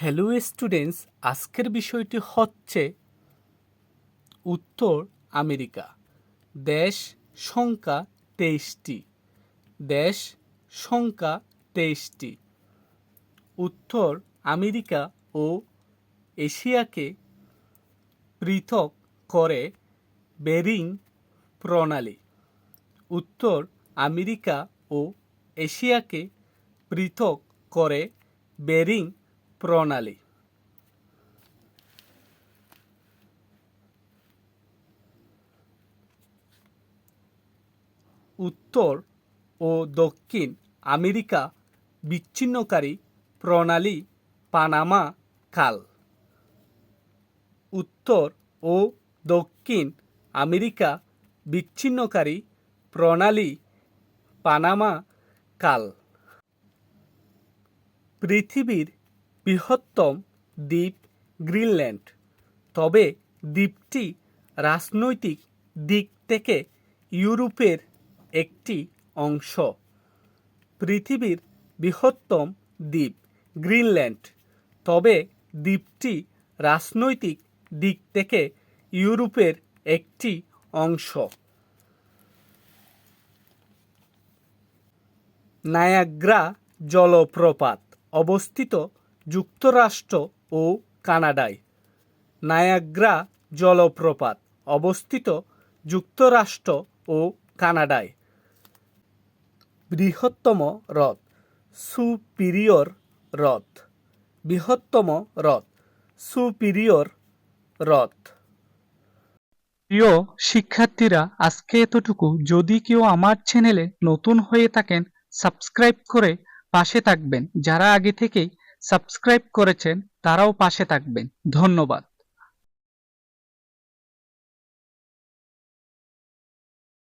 Hello students আজকের বিষয়টি হচ্ছে উত্তর আমেরিকা। দেশ সংখ্যা তেইশটি। দেশ সংখ্যা তেইশটি। উত্তর আমেরিকা ও এশিয়াকে পৃথক করে বেরিং প্রণালী। উত্তর আমেরিকা ও এশিয়াকে পৃথক করে বেরিং প্রণালী। উত্তর ও দক্ষিণ আমেরিকা বিচ্ছিন্নকারী প্রণালী পানামা খাল উত্তর ও দক্ষিণ আমেরিকা বিচ্ছিন্নকারী প্রণালী পানামা কাল। পৃথিবীর বৃহত্তম দ্বীপ গ্রিনল্যান্ড। তবে দ্বীপটি রাজনৈতিক দিক থেকে ইউরোপের একটি অংশ। পৃথিবীর বৃহত্তম দ্বীপ গ্রিনল্যান্ড। তবে দ্বীপটি রাজনৈতিক দিক থেকে ইউরোপের একটি অংশ। নায়াগ্রা জলপ্রপাত অবস্থিত যুক্তরাষ্ট্র ও কানাডায় নায়াগ্রা জলপ্রপাত অবস্থিত যুক্তরাষ্ট্র ও কানাডায়। বৃহত্তম হ্রদ, সুপিরিয়র হ্রদ। বৃহত্তম হ্রদ, সুপিরিয়র হ্রদ। প্রিয় শিক্ষার্থীরা, আজকে এতটুকু। যদি কেউ আমার চ্যানেলে নতুন হয়ে থাকেন, সাবস্ক্রাইব করে পাশে থাকবেন। যারা আগে থেকেই সাবস্ক্রাইব করেছেন তারাও পাশে থাকবেন। ধন্যবাদ।